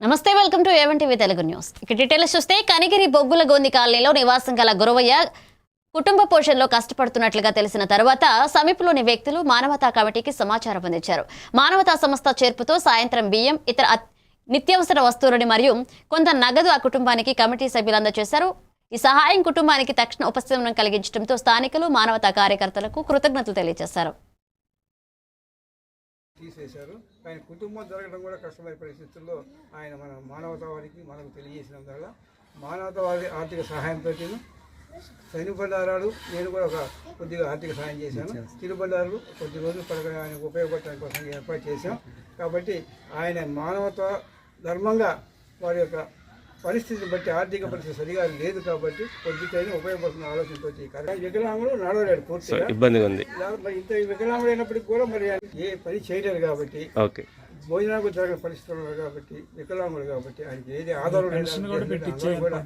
నమస్తే welcome to A one TV Telugu news. ఇక details చూస్తే కనిగిరి బొగ్గుల గోంది కాలనీలో నివాసం గల గురవయ్య కుటుంబ పోషణలో కష్టపడుతున్నట్లుగా తెలిసిన తర్వాత సమీపంలోని వ్యక్తులు మానవతా కమిటీకి సమాచారం అందించారు. మానవతా సంస్థ చేర్పుతో సాయంత్రం బియ్యం ఇతర నిత్యావసర వస్తువులని మరియు కొంత నగదు ఆ కుటుంబానికి కమిటీ సభ్యులు అందజేశారు. ఈ సహాయం కుటుంబానికి తక్షణ ఉపశమనం కలిగించడంతో స్థానికులు మానవతా కార్యకర్తలకు కృతజ్ఞతలు తెలియజేశారు. తీసేశారు. ఆయన కుటుంబం జరగడం కూడా కష్టమైన పరిస్థితుల్లో ఆయన మన మానవతావాదికి మనకు తెలియజేసినందువల్ల మానవతావాది ఆర్థిక సహాయంతో శనిబండారాలు నేను కూడా ఒక కొద్దిగా ఆర్థిక సహాయం చేశాను. తిరుబండారులు కొద్ది రోజులు పడక ఆయనకు ఉపయోగపడటానికి కోసం ఏర్పాటు చేశాం. కాబట్టి ఆయన మానవత ధర్మంగా వారి యొక్క పరిస్థితిని బట్టి ఆర్థిక పరిస్థితి సరిగా లేదు కాబట్టి కొద్దికైనా ఉపయోగపడుతున్న ఆలోచనతో ఈ కార్యక్రమం. వికలాంగులు నడవలేడు పూర్తిగా. ఇబ్బందిగా ఉంది. ఇంత వికలాంగుడు అయినప్పటికీ కూడా మరి ఏ పని చేయలేరు కాబట్టి ఓకే. భోజనాలకు జరగని పరిస్థితులు ఉన్నారు కాబట్టి వికలాంగుడు కాబట్టి ఆయనకి ఏది ఆధారం కూడా